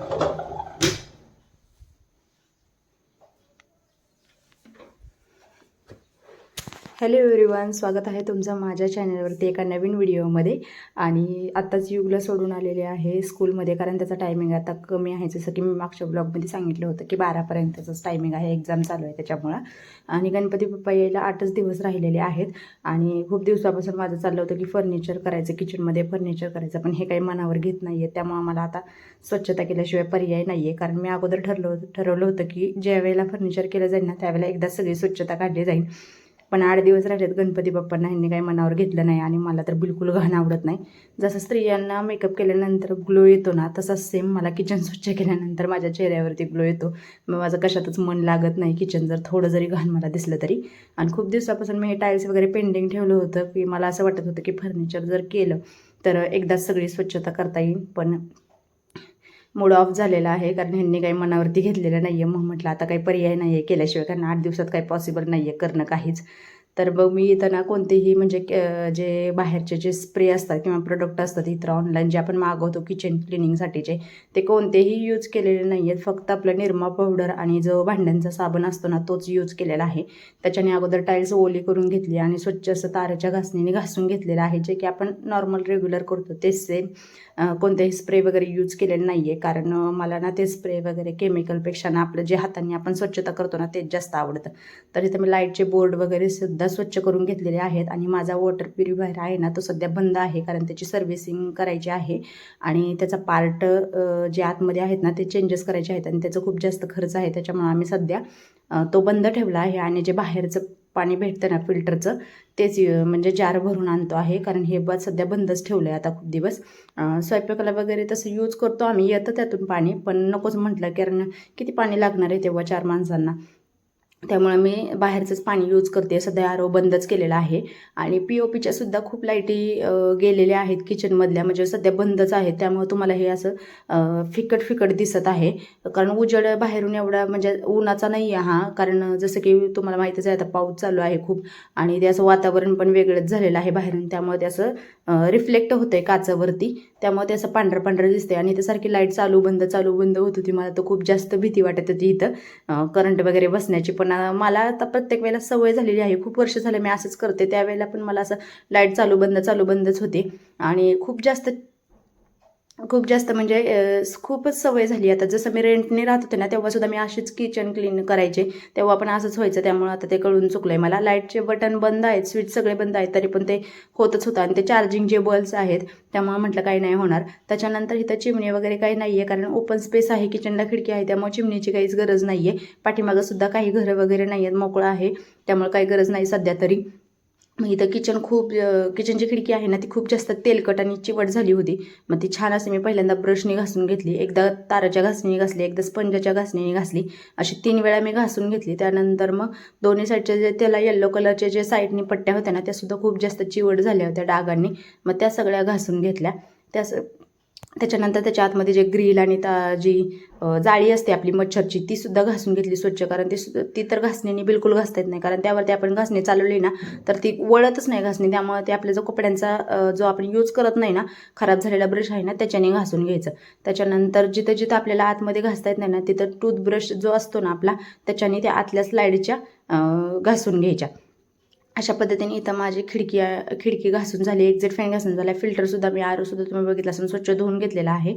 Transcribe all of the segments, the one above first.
Thank you. Hello everyone स्वागत आहे तुमचं माझ्या चॅनलवरती एका नवीन व्हिडिओमध्ये. आणि आत्ताच युगला सोडून आलेले आहे स्कूलमध्ये कारण त्याचा टायमिंग आता कमी आहे. जसं की मी मागच्या ब्लॉगमध्ये सांगितलं होतं की बारापर्यंतचंच टायमिंग आहे एक्झाम चालू आहे त्याच्यामुळं. आणि गणपती बाप्पा यायला आठच दिवस राहिलेले आहेत. आणि खूप दिवसापासून माझं चाललं होतं की फर्निचर करायचं किचनमध्ये फर्निचर करायचं पण हे काही मनावर घेत नाही आहे त्यामुळं मला आता स्वच्छता केल्याशिवाय पर्याय नाही आहे कारण मी अगोदर ठरलं ठरवलं होतं की ज्यावेळेला फर्निचर केलं जाईल ना त्यावेळेला एकदा सगळी स्वच्छता काढली जाईल. पण आठ दिवस राहिलेत गणपती बाप्पांना. ह्यांनी काही मनावर घेतलं नाही आणि मला तर बिलकुल घाण आवडत नाही. जसं स्त्रियांना मेकअप केल्यानंतर ग्लो येतो ना तसाच सेम मला किचन स्वच्छ केल्यानंतर माझ्या चेहऱ्यावरती ग्लो येतो. मग माझं कशातच मन लागत नाही. किचन जर थोडं जरी घाण मला दिसलं तरी. आणि खूप दिवसापासून मी हे टाईल्स वगैरे पेंडिंग ठेवलं होतं की मला असं वाटत होतं की फर्निचर जर केलं तर एकदाच सगळी स्वच्छता करता येईल. पण मूड ऑफ झालेला आहे. कारण ह्यांनी काही मनावरती घेतलेलं नाही आहे मग म्हटलं आता काही पर्याय नाही आहे केल्याशिवाय कारण आठ दिवसात काही पॉसिबल नाही आहे करणं काहीच. तर मग मी इथं ना कोणतेही म्हणजे जे बाहेरचे जे स्प्रे असतात किंवा प्रोडक्ट असतात इतर ऑनलाईन जे आपण मागवतो किचन क्लिनिंगसाठीचे ते कोणतेही यूज केलेले नाही आहेत फक्त आपलं निरमा पावडर आणि जो भांड्यांचा साबण असतो ना तोच यूज केलेला आहे. त्याच्याने अगोदर टाईल्स ओली करून घेतली आणि स्वच्छ असं तारेच्या घासणीने घासून घेतलेलं आहे. जे की आपण नॉर्मल रेग्युलर करतो तेच सेम कोणतेही स्प्रे वगैरे यूज केलेलं नाही आहे कारण मला ना ते स्प्रे वगैरे केमिकलपेक्षा ना आपलं जे हाताने आपण स्वच्छता करतो ना तेच जास्त आवडतं. तर इथं मी लाईटचे बोर्ड वगैरे सुद्धा स्वच्छ करून घेतलेले आहेत आणि माझा वॉटर प्युरिफायर आहे ना तो सध्या बंद आहे कारण त्याची सर्व्हिसिंग करायची आहे. आणि त्याचा पार्ट जे आतमध्ये आहेत ना ते चेंजेस करायचे आहेत आणि त्याचं खूप जास्त खर्च आहे. त्याच्यामुळे आम्ही सध्या तो बंद ठेवला आहे आणि जे बाहेरचं पाणी भेटतं ना फिल्टरचं तेच म्हणजे जार भरून आणतो आहे. कारण हे बस सध्या बंदच ठेवलं आहे आता खूप दिवस. स्वयंपाकाला वगैरे तसं यूज करतो आम्ही येतं त्यातून पाणी. पण नकोच म्हटलं कारण किती पाणी लागणार आहे तेव्हा चार माणसांना. त्यामुळे मी बाहेरचंच पाणी यूज करते. सध्या आरो बंदच केलेला आहे. आणि पी ओ पीच्या सुद्धा खूप लाईटी गेलेल्या आहेत किचनमधल्या म्हणजे सध्या बंदच आहेत. त्यामुळे तुम्हाला हे असं फिकट फिकट दिसत आहे. कारण उजेड बाहेरून एवढा म्हणजे उन्हाचा नाही आहे हा. कारण जसं की तुम्हाला माहितीच आहे आता पाऊस चालू आहे खूप. आणि ते असं वातावरण पण वेगळंच झालेलं आहे बाहेरून. त्यामुळे त्याचं असं रिफ्लेक्ट होतं आहे काचावरती. त्यामुळे ते असं पांढरं पांढरं दिसते आणि ते सारखी लाइट चालू बंद चालू बंद होत होती. मला तर खूप जास्त भीती वाटत होती इथं. करंट वगैरे बसण्याची. पण मला आता प्रत्येक वेळेला सवय झालेली आहे. खूप वर्ष झालं मी असंच करते. त्यावेळेला पण मला असं लाइट चालू बंद चालू बंदच होते. आणि खूप जास्त खूप जास्त म्हणजे खूपच सवय झाली आता. जसं मी रेंटने राहत होते ना तेव्हा सुद्धा मी अशीच किचन क्लीन करायचे. तेव्हा पण असंच व्हायचं त्यामुळे आता ते कळून चुकलं आहे मला. लाईटचे बटन बंद आहेत स्विच सगळे बंद आहेत तरी पण ते होतच होतं. आणि ते चार्जिंग जे बल्ब्स आहेत त्यामुळे म्हटलं काही नाही होणार. त्याच्यानंतर इथं चिमणी वगैरे काही नाही आहे कारण ओपन स्पेस आहे किचनला खिडकी आहे त्यामुळे चिमणीची काहीच गरज नाही आहे पाठीमागंसुद्धा काही घरं वगैरे नाही आहेत मोकळं आहे. त्यामुळे काही गरज नाही सध्या तरी. मग इथं किचन खूप किचनची खिडकी आहे ना ती खूप जास्त तेलकट आणि चिवट झाली होती. मग ती छान असे मी पहिल्यांदा ब्रशने घासून घेतली. एकदा ताराच्या घासणीने घासली एकदा स्पंजाच्या घासणीने घासली. अशी तीन वेळा मी घासून घेतली. त्यानंतर मग दोन्ही साईडच्या जे त्याला येल्लो कलरच्या जे साईडनी पट्ट्या होत्या ना त्यासुद्धा खूप जास्त चिवट झाल्या होत्या डागांनी. मग त्या सगळ्या घासून घेतल्या. त्या स- त्याच्यानंतर त्याच्या आतमध्ये जे ग्रिल आणि ता जी जाळी असते आपली मच्छरची ती सुद्धा घासून घेतली स्वच्छ कारण ती सु- ती तर घासणीने बिलकुल घासता येत नाही कारण त्यावरती आपण घासणी चालवली ना तर ती वळतच नाही घासणी त्यामुळे ते आपल्या जो कपड्यांचा जो आपण यूज करत नाही ना खराब झालेला ब्रश आहे ना त्याच्याने घासून घ्यायचं. त्याच्यानंतर जिथं जिथं आपल्याला आतमध्ये घासता येत नाही ना तिथं टूथब्रश जो असतो ना आपला त्याच्याने त्या आतल्या स्लाईडच्या घासून घ्यायच्या. अशा पद्धतीने इथं माझी खिडकी खिडकी घासून झाली एक्झिट फॅन घासून झाला फिल्टरसुद्धा मी आरोसुद्धा तुम्ही बघितला असून स्वच्छ धुवून घेतलेला आहे.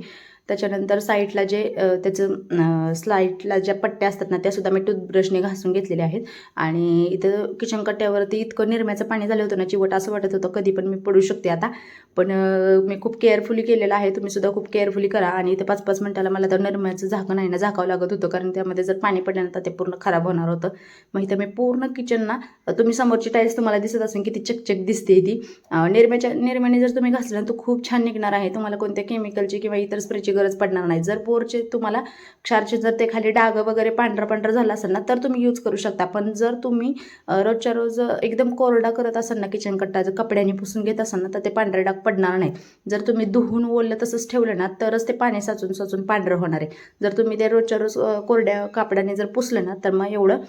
त्याच्यानंतर साईडला जे त्याचं स्लाईडला ज्या पट्ट्या असतात ना त्यासुद्धा मी टूथब्रशने घासून घेतलेल्या आहेत. आणि इथं किचन कट्ट्यावरती इतकं निरम्याचं पाणी झालं होतं ना चिवट असं वाटत होतं कधी पण मी पडू शकते आता. पण मी खूप केअरफुली केलेलं आहे तुम्ही सुद्धा खूप केअरफुली करा. आणि इथे पाच पाच मिनिटाला मला तर निरम्याचं झाकण आहे ना झाकावं लागत होतं कारण त्यामध्ये जर पाणी पडल्यानंतर ते पूर्ण खराब होणार होतं. मग इथं मी पूर्ण किचन ना तुम्ही समोरची टाईल्स तुम्हाला दिसत असेल ती चकचक दिसते ती. निर्म्याच्या निरम्याच्या निरम्याने जर तुम्ही घासलं तर खूप छान निघणार आहे. तुम्हाला कोणत्या केमिकलची किंवा इतर स्प्रेची गरज पडणार नाही. जर पोरचे तुम्हाला क्षारचे जर ते खाली डाग वगैरे पांढरा पांढरा झाला असेल ना तर तुम्ही यूज करू शकता. पण जर तुम्ही रोजच्या रोज एकदम कोरडा करत असाल ना किचन कट्टा जर कपड्याने पुसून घेत असाल ना तर ते पांढरे डाग पडणार नाही जर तुम्ही धुवून ओललं तसंच ठेवलं ना तरच ते पाणी साचून साचून पांढरं होणार आहे. जर तुम्ही ते रोजच्या रोज कोरड्या कापडाने जर पुसलं ना तर मग एवढं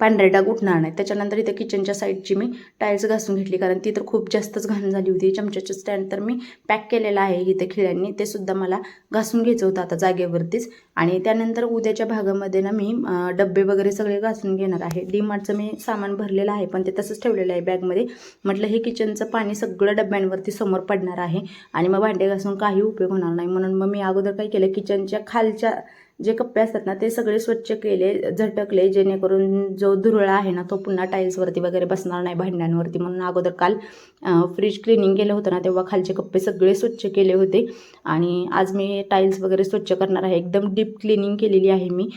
पांढरे डाग उठणार नाही त्याच्यानंतर इथं किचनच्या साईडची मी टाईल्स घासून घेतली. कारण ती तर खूप जास्तच घाण झाली होती. चमच्याचं स्टँड तर मी पॅक केलेलं आहे इथे खिळ्यांनी. ते सुद्धा मला घासून घ्यायचं होतं आता जागेवरतीच. आणि त्यानंतर उद्याच्या भागामध्ये ना मी डब्बे वगैरे सगळे घासून घेणार आहे. डीमार्टचं मी सामान भरलेलं आहे पण ते तसंच ठेवलेलं आहे बॅगमध्ये. म्हटलं हे किचनचं पाणी सगळं डब्यांवरती समोर पडणार आहे आणि मग भांडे घासून काही उपयोग होणार नाही. म्हणून मग मी अगोदर काय केलं किचनच्या खालच्या जे कप्पे असतात ना ते सगळे स्वच्छ केले झटकले जेणेकरून जो धुरळा आहे ना तो पुन्हा टाईल्सवरती वगैरे बसणार नाही भांड्यांवरती. म्हणून अगोदर काल फ्रीज क्लिनिंग केलं होतं ना तेव्हा खालचे कप्पे सगळे स्वच्छ केले होते. आणि आज मी टाईल्स वगैरे स्वच्छ करणार आहे. एकदम डीप क्लिनिंग केलेली आहे मी.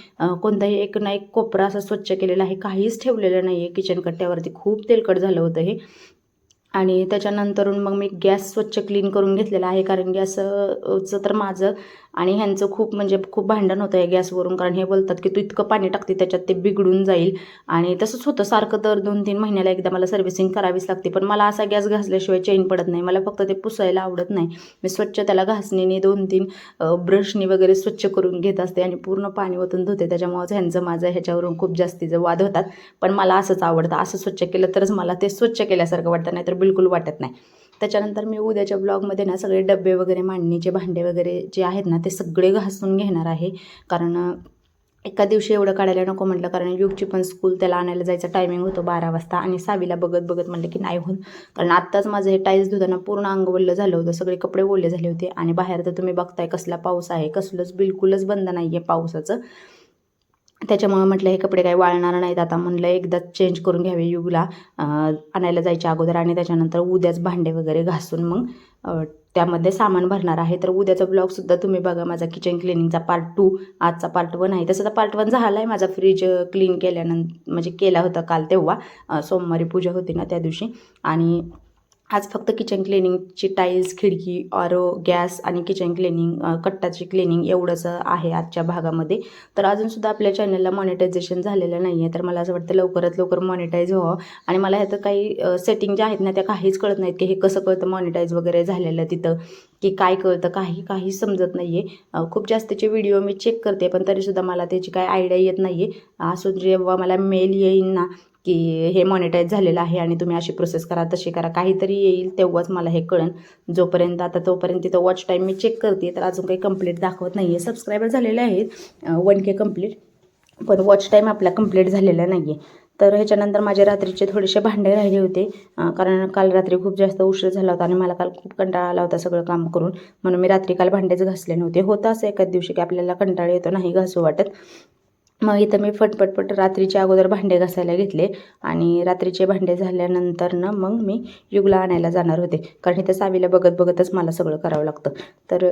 कोणताही एक ना एक कोपरा असा स्वच्छ केलेला आहे. काहीच ठेवलेलं नाही आहे किचन कट्ट्यावरती खूप तेलकट झालं होतं हे. आणि त्याच्यानंतरून मग मी गॅस स्वच्छ क्लीन करून घेतलेला आहे. कारण गॅसचं तर माझं आणि ह्यांचं खूप म्हणजे खूप भांडण होतं आहे गॅसवरून. कारण हे बोलतात की तू इतकं पाणी टाकते त्याच्यात ते बिघडून जाईल. आणि तसंच होतं. सारखं तर दोन तीन महिन्याला एकदा मला सर्व्हिसिंग करावीच लागते. पण मला असा गॅस घासल्याशिवाय चेन पडत नाही. मला फक्त ते पुसायला आवडत नाही. मी स्वच्छ त्याला घासणीने दोन तीन ब्रशनी वगैरे स्वच्छ करून घेत असते आणि पूर्ण पाणी ओतून धुते. त्याच्यामुळं ह्यांचं माझं ह्याच्यावरून खूप जास्तीचं वाद होतात. पण मला असंच आवडतं. असं स्वच्छ केलं तरच मला ते स्वच्छ केल्यासारखं वाटतं. नाहीतर बिलकुल वाटत नाही. त्याच्यानंतर मी उद्याच्या ब्लॉगमध्ये ना सगळे डबे वगैरे मांडणीचे भांडे वगैरे जे आहेत ना ते सगळे घासून घेणार आहे. कारण एका दिवशी एवढं काढायला नको म्हटलं. कारण युगची पण स्कूल त्याला आणायला जायचं टायमिंग होतं बारा वाजता आणि सावीला बघत बघत म्हटलं की नाही होत. कारण आत्ताच माझं हे टाईल्स धुताना पूर्ण अंग ओलं झालं होतं. सगळे कपडे ओले झाले होते आणि बाहेर तर तुम्ही बघताय कसला पाऊस आहे. कसलंच बिलकुलच बंद नाही आहे पावसाचं. त्याच्यामुळं म्हटलं हे कपडे काही वाळणार नाहीत. आता म्हटलं एकदाच चेंज करून घ्यावे युगला. आणायला जायच्या अगोदर आणि त्याच्यानंतर उद्याच भांडे वगैरे घासून मग त्यामध्ये सामान भरणार आहे. तर उद्याचा ब्लॉगसुद्धा तुम्ही बघा माझा किचन क्लिनिंगचा पार्ट टू आजचा पार्ट वन आहे. तसं तर पार्ट वन झाला आहे माझा फ्रीज क्लीन केल्यानंतर म्हणजे केला होता काल तेव्हा. सोमवारी पूजा होती ना त्या दिवशी. आणि आज फक्त किचन क्लिनिंगची टाईल्स खिडकी ऑरो गॅस आणि किचन क्लिनिंग कट्टाची क्लिनिंग एवढंच आहे आजच्या भागामध्ये. तर अजूनसुद्धा आपल्या चॅनलला मॉनिटायझेशन झालेलं नाही आहे तर मला असं वाटतं लवकरात लवकर मॉनिटाईज व्हावं. आणि मला ह्याचं काही सेटिंग ज्या आहेत ना त्या काहीच कळत नाहीत की हे कसं कळतं मॉनिटाईज वगैरे झालेलं तिथं. की काय कळतं काही काही समजत नाही आहे खूप जास्तचे व्हिडिओ मी चेक करते पण तरीसुद्धा मला त्याची काय आयडिया येत नाही आहे असून जेव्हा मला मेल येईन ना की हे मॉनिटाईज झालेलं आहे आणि तुम्ही अशी प्रोसेस करा तशी करा. काहीतरी येईल तेव्हाच मला हे कळेल. जोपर्यंत आता तोपर्यंत तिथं वॉच टाईम मी चेक करते तर अजून काही कंप्लीट दाखवत नाही आहे सबस्क्रायबर झालेले आहेत वन के कंप्लीट पण वॉच टाईम आपला कंप्लीट झालेला नाही आहे तर ह्याच्यानंतर माझे रात्रीचे थोडेसे भांडे राहिले होते कारण काल रात्री खूप जास्त उशीर झाला होता आणि मला काल खूप कंटाळा आला होता सगळं काम करून. म्हणून मी रात्री काल भांडेच घासले नव्हते. होतं असं एकाच दिवशी की आपल्याला कंटाळा येतो नाही घासू वाटत. मग इथं मी फटपटपट रात्रीच्या अगोदर भांडे घासायला घेतले आणि रात्रीचे भांडे झाल्यानंतर ना मग मी युगला आणायला जाणार होते. कारण इथं सावीला बघत बघतच मला सगळं करावं लागतं. तर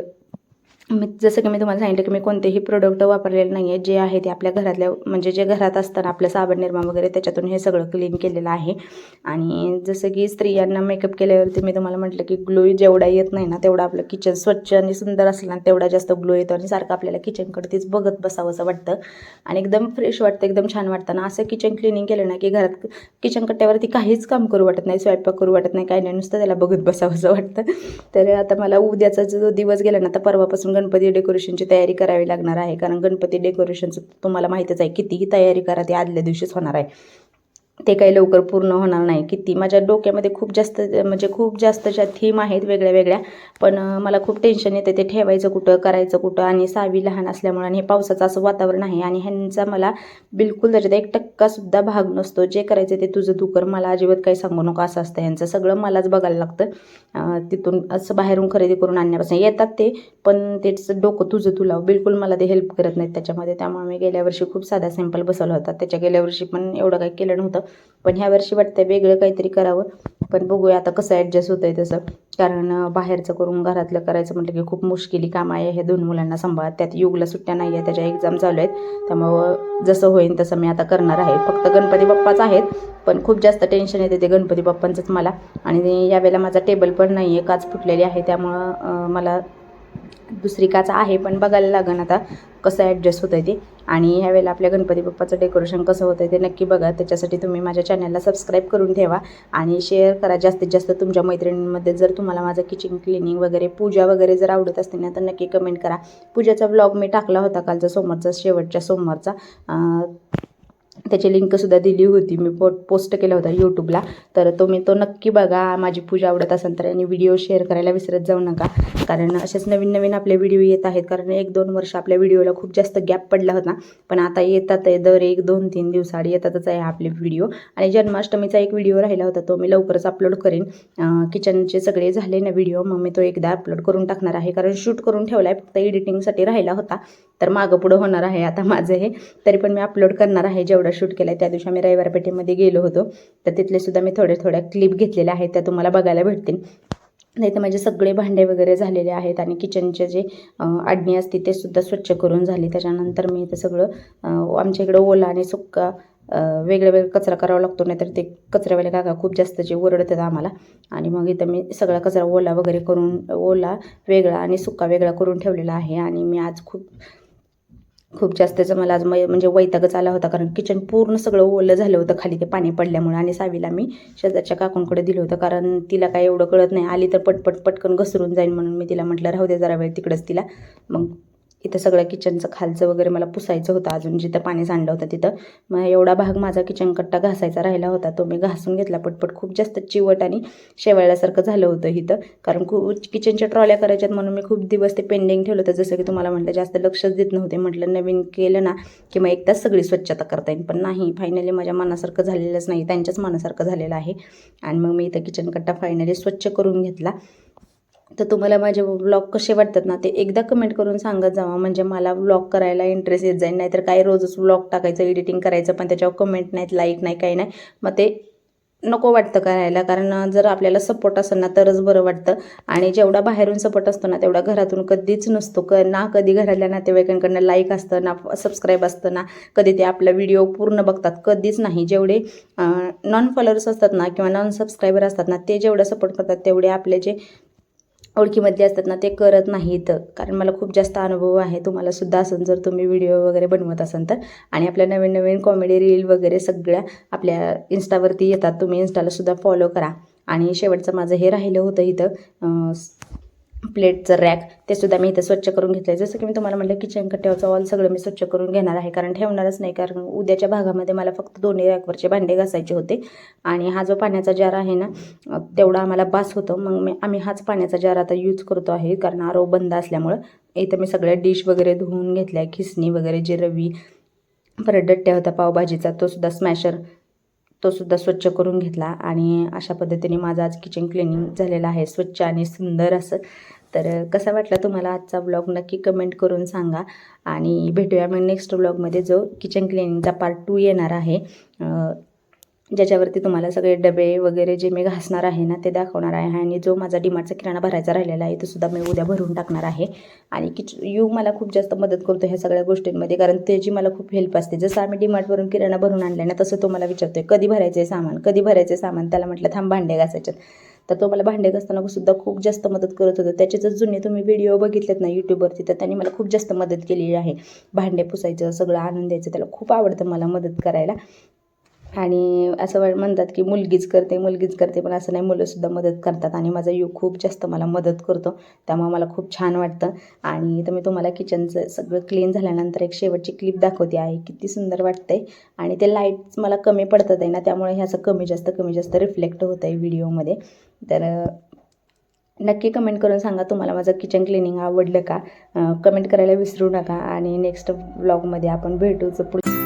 मी जसं की मी तुम्हाला सांगितलं की मी कोणतेही प्रोडक्ट वापरलेले नाही आहे जे आहे ते आपल्या घरातल्या म्हणजे जे घरात असताना आपलं साबण निर्मा वगैरे त्याच्यातून हे सगळं क्लीन केलेलं आहे. आणि जसं की स्त्रियांना मेकअप केल्यावरती मी तुम्हाला म्हटलं की ग्लो जेवढा येत नाही ना तेवढा आपलं किचन स्वच्छ आणि सुंदर असलं ना तेवढा जास्त ग्लो येतो आणि सारखं आपल्याला किचनकडे तीच बघत बसावंसं वाटतं. आणि एकदम फ्रेश वाटतं एकदम छान वाटतं. ना असं किचन क्लिनिंग केलं ना की घरात किचन कट्ट्यावरती काहीच काम करू वाटत नाही स्वयंपाक करू वाटत नाही काही नाही नुसतं त्याला बघत बसावंसं वाटतं. तर आता मला उद्याचा जो दिवस गेला ना तर परवापासून गणपती डेकोरेशनची तयारी करावी लागणार आहे. कारण गणपती डेकोरेशनचं तुम्हाला माहीतच आहे कितीही तयारी करा ते आदल्या दिवशीच होणार आहे. ते काही लवकर पूर्ण होणार नाही. किती? माझ्या डोक्यामध्ये खूप जास्त म्हणजे खूप जास्त ज्या थीम आहेत वेगळ्या वेगळ्या पण मला खूप टेन्शन येते ते ठेवायचं कुठं करायचं कुठं आणि सावी लहान असल्यामुळे आणि हे पावसाचं असं वातावरण आहे आणि ह्यांचा मला बिलकुल त्याच्यात एक टक्कासुद्धा भाग नसतो. जे करायचं ते तुझं तू कर मला अजिबात काही सांगू नको असं असतं ह्यांचं. सगळं मलाच बघायला लागतं. तिथून असं बाहेरून खरेदी करून आणण्यापासून येतात ते पण त्याचं डोकं तुझं तू लाव. बिलकुल मला ते हेल्प करत नाहीत त्याच्यामध्ये. त्यामुळे मी गेल्या वर्षी खूप साधा सॅम्पल बसवला होता त्याच्या गेल्या वर्षी पण एवढं काही केलं नव्हतं. पण ह्या वर्षी वाटतं वेगळं काहीतरी करावं. पण बघूया आता कसं ॲडजस्ट होतं आहे तसं. कारण बाहेरचं करून घरातलं करायचं म्हटलं की खूप मुश्किली काम आहे. हे दोन मुलांना सांभाळत त्यात युगला सुट्ट्या नाही आहे त्याच्या एक्झाम चालू आहेत. त्यामुळं जसं होईल तसं मी आता करणार आहे. फक्त गणपती बाप्पाच आहेत. पण खूप जास्त टेन्शन येते ते गणपती बाप्पांचंच मला. आणि यावेळेला माझा टेबल पण नाही आहे काच फुटलेली आहे. त्यामुळं मला दुसरी काच आहे पण बघायला लागेल आता कसं ॲडजस्ट होतं आहे ते. आणि ह्यावेळेला आपल्या गणपती बाप्पाचं डेकोरेशन कसं होतं आहे ते नक्की बघा. त्याच्यासाठी तुम्ही माझ्या चॅनलला सबस्क्राईब करून ठेवा आणि शेअर करा. जास्तीत जास्त तुमच्या मैत्रिणींमध्ये जर तुम्हाला माझं किचन क्लिनिंग वगैरे पूजा वगैरे जर आवडत असतील ना तर नक्की कमेंट करा. पूजाचा व्लॉग मी टाकला होता कालचा सोमवारचा शेवटच्या सोमवारचा. त्याची लिंकसुद्धा दिली होती. मी पो पोस्ट केला होता यूट्यूबला तर तुम्ही तो नक्की बघा. माझी पूजा आवडत असेल तर आणि व्हिडिओ शेअर करायला विसरत जाऊ नका. कारण असेच नवीन नवीन आपले व्हिडिओ येत आहेत. कारण एक दोन वर्ष आपल्या व्हिडिओला खूप जास्त गॅप पडला होता. पण आता येतात आहे. दर एक दोन तीन दिवसाआड येतातच आहे आपले व्हिडिओ आणि जन्माष्टमीचा एक व्हिडिओ राहिला होता. तो मी लवकरच अपलोड करेन. किचनचे सगळे झाले ना व्हिडिओ मग मी तो एकदा अपलोड करून टाकणार आहे. कारण शूट करून ठेवला आहे फक्त एडिटिंगसाठी राहिला होता. तर मागं पुढं होणार आहे. आता माझं हे. तरी पण मी अपलोड करणार आहे. जेवढं शूट केला आहे त्या दिवशी आम्ही रविवार पेठेमध्ये गेलो होतो. तर तिथले सुद्धा मी थोड्या थोड्या क्लिप घेतलेल्या आहेत. त्या तुम्हाला बघायला भेटतील. नाही तर माझे सगळे भांडे वगैरे झालेले आहेत आणि किचनचे जे आडणी असते ते सुद्धा स्वच्छ करून झाली. त्याच्यानंतर मी ते सगळं आमच्या इकडं ओला आणि सुक्का अं, वेगळा वेगळा कचरा करावा लागतो. नाहीतर ते कचऱ्यावाले काका खूप जास्त जे ओरडतात आम्हाला. आणि मग इथं मी सगळा कचरा ओला वगैरे करून ओला वेगळा आणि सुक्का वेगळा करून ठेवलेला आहे. आणि मी आज खूप खूप जास्तचं मला आज म्हणजे वैतागच आला होता. कारण किचन पूर्ण सगळं ओलं झालं होतं खाली ते पाणी पडल्यामुळे आणि सावीला मी शेजारच्या काकूंकडे दिलं होतं. कारण तिला काय एवढं कळत नाही. आली तर पटपट पटकन घसरून जाईल म्हणून मी तिला म्हटलं राहू दे जरा वेळ तिकडंच तिला. मग इथं सगळं किचनचं खालचं वगैरे मला पुसायचं होतं अजून जिथं पाणी सांडलं होतं तिथं. मग एवढा भाग माझा किचन कट्टा घासायचा राहिला होता तो मी घासून घेतला पटपट. खूप जास्त चिवट आणि शेवाळ्यासारखं झालं होतं इथं कारण खूप किचनच्या ट्रॉल्या करायच्यात म्हणून मी खूप दिवस ते पेंडिंग ठेवलं होतं. जसं की तुम्हाला म्हटलं जास्त लक्षच देत नव्हते. म्हटलं नवीन केलं ना की मग एकदाच सगळी स्वच्छता करता येईल. पण नाही फायनली माझ्या मनासारखं झालेलंच नाही. त्यांच्याच मनासारखं झालेलं आहे. आणि मग मी इथं किचन कट्टा फायनली स्वच्छ करून घेतला. तर तुम्हाला माझे ब्लॉग कसे वाटतात ना ते एकदा कमेंट करून सांगत जावा. म्हणजे मला ब्लॉग करायला इंटरेस्ट येत जाईल. नाहीतर काय रोजच व्लॉग टाकायचं एडिटिंग करायचं पण त्याच्यावर कमेंट नाहीत लाईक नाही काही नाही. मग ते नको वाटतं करायला. कारण जर आपल्याला सपोर्ट असेल ना तरच बरं वाटतं. आणि जेवढा बाहेरून सपोर्ट असतो ना तेवढा घरातून कधीच नसतो. क ना कधी घरातल्या नातेवाईकांकडनं लाईक असतं ना सबस्क्राईब असतं ना कधी ते आपला व्हिडिओ पूर्ण बघतात. कधीच नाही. जेवढे नॉन फॉलोअर्स असतात ना किंवा नॉन सबस्क्रायबर असतात ना ते जेवढं सपोर्ट करतात तेवढे आपले जे ओळखीमधले असतात ना ते करत नाहीत. कारण मला खूप जास्त अनुभव आहे तुम्हाला सुद्धा असेल जर तुम्ही व्हिडिओ वगैरे बनवत असाल तर. आणि आपल्या नवीन नवीन कॉमेडी रील वगैरे सगळ्या आपल्या इन्स्टावरती येतात. तुम्ही इन्स्टाला सुद्धा फॉलो करा. आणि शेवटचं माझं हे राहिलं होतं इथं प्लेटचं रॅक ते सुद्धा मी इथं स्वच्छ करून घेतलं आहे जसं की मी तुम्हाला म्हटलं किचन कट्ट्यावरचं ऑल सगळं मी स्वच्छ करून घेणार आहे. कारण ठेवणारच नाही कारण उद्याच्या भागामध्ये मला फक्त दोन्ही रॅकवरचे भांडे घासायचे होते. आणि हा जो पाण्याचा जार आहे ना तेवढा आम्हाला बास होतं. मग मी आम्ही हाच पाण्याचा जार आता यूज करतो आहे कारण आरो बंद असल्यामुळं. इथं मी सगळ्या डिश वगैरे धुवून घेतल्या खिसणी वगैरे जे रवी परत डट्ट्या होता पावभाजीचा तो सुद्धा स्मॅशर तो सुद्धा स्वच्छ करून घेतला आणि अशा पद्धतीने माझं आज किचन क्लिनिंग झालेलं आहे. स्वच्छ आणि सुंदर असं. तर कसा वाटला तुम्हाला आजचा ब्लॉग नक्की कमेंट करून सांगा. आणि भेटूया मग नेक्स्ट ब्लॉगमध्ये जो किचन क्लिनिंगचा पार्ट टू येणार आहे. ज्याच्यावरती तुम्हाला सगळे डबे वगैरे जे मी घासणार आहे ना ते दाखवणार आहे आणि जो माझा डिमार्टचा किराणा भरायचा राहिलेला आहे तो सुद्धा मी उद्या भरून टाकणार आहे. आणि किच यू मला खूप जास्त मदत करतो ह्या सगळ्या गोष्टींमध्ये कारण त्याची मला खूप हेल्प असते. जसं आम्ही डिमार्टवरून किराणा भरून आणला ना तसं तो मला आहे कधी भरायचं आहे सामान? कधी भरायचं आहे सामान? त्याला म्हटलं थांब भांडे घासायच्यात तर तो मला भांडे घासताना सुद्धा खूप जास्त मदत करत होता. त्याचे जर जुने तुम्ही व्हिडिओ बघितलेत ना यूट्यूबवरती तर त्यांनी मला खूप जास्त मदत केलेली आहे. भांडे पुसायचं सगळं आणून द्यायचं त्याला खूप आवडतं मला मदत करायला. आणि असं म्हणतात की मुलगीच करते मुलगीच करते पण असं नाही मुलंसुद्धा मदत करतात. आणि माझा यू खूप जास्त मला मदत करतो. त्यामुळे मला खूप छान वाटतं. आणि तर मी तुम्हाला किचनचं सगळं क्लीन झाल्यानंतर एक शेवटची क्लिप दाखवते आहे किती सुंदर वाटतंय. आणि ते लाईट्स मला कमी पडतात आहे ना त्यामुळे हे असं कमी जास्त कमी जास्त रिफ्लेक्ट होतं आहे व्हिडिओमध्ये तर नक्की कमेंट करून सांगा तुम्हाला माझं किचन क्लिनिंग आवडलं का? कमेंट करायला विसरू नका. आणि नेक्स्ट ब्लॉगमध्ये आपण भेटूच पुढे.